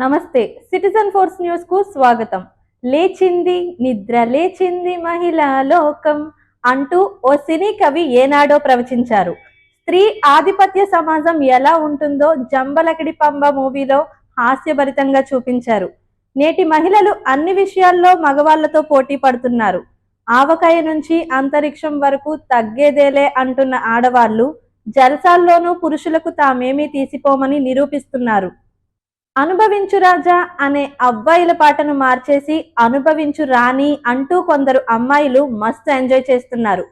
నమస్తే citizen force న్యూస్కు స్వాగతం. లేచింది నిద్ర లేచింది మహిళా లోకం అంటూ ఓ సినీ కవి ఏనాడో ప్రవచించారు. స్త్రీ ఆధిపత్య సమాజం ఎలా ఉంటుందో జంబలకిడి పంబ మూవీలో హాస్యభరితంగా చూపించారు. నేటి మహిళలు అన్ని విషయాల్లో మగవాళ్ళతో పోటీ పడుతున్నారు. ఆవకాయ నుంచి అంతరిక్షం వరకు తగ్గేదేలే అంటున్న ఆడవాళ్ళు జలసాల్లోనూ పురుషులకు తామేమీ తీసిపోమని నిరూపిస్తున్నారు. అనుభవించు రాజా అనే అబ్బాయిల పాటను మార్చేసి అనుభవించు రాణి అంటూ కొందరు అమ్మాయిలు మస్తు ఎంజాయ్ చేస్తున్నారు.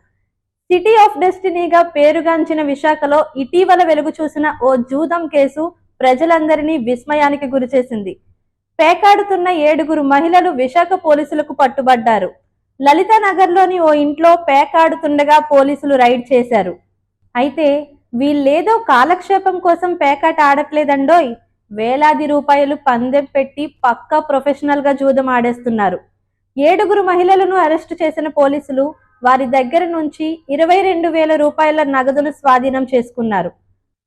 సిటీ ఆఫ్ డెస్టినీగా పేరుగాంచిన విశాఖలో ఇటీవల వెలుగు చూసిన ఓ జూదం కేసు ప్రజలందరినీ విస్మయానికి గురిచేసింది. పేకాడుతున్న ఏడుగురు మహిళలు విశాఖ పోలీసులకు పట్టుబడ్డారు. లలిత నగర్లోని ఓ ఇంట్లో పేకాడుతుండగా పోలీసులు రైడ్ చేశారు. అయితే వీళ్ళేదో కాలక్షేపం కోసం పేకాట ఆడట్లేదండోయ్. వేలాది రూపాయలు పందెం పెట్టి పక్కా ప్రొఫెషనల్గా జూదం ఆడేస్తున్నారు. ఏడుగురు మహిళలను అరెస్టు చేసిన పోలీసులు వారి దగ్గర నుంచి ఇరవై రెండు వేల రూపాయల నగదును స్వాధీనం చేసుకున్నారు.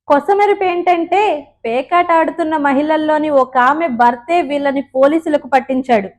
కొసమెరుపు ఏంటంటే పేకాట ఆడుతున్న మహిళల్లోని ఒక ఆమె భర్తే వీళ్ళని పోలీసులకు పట్టించాడు.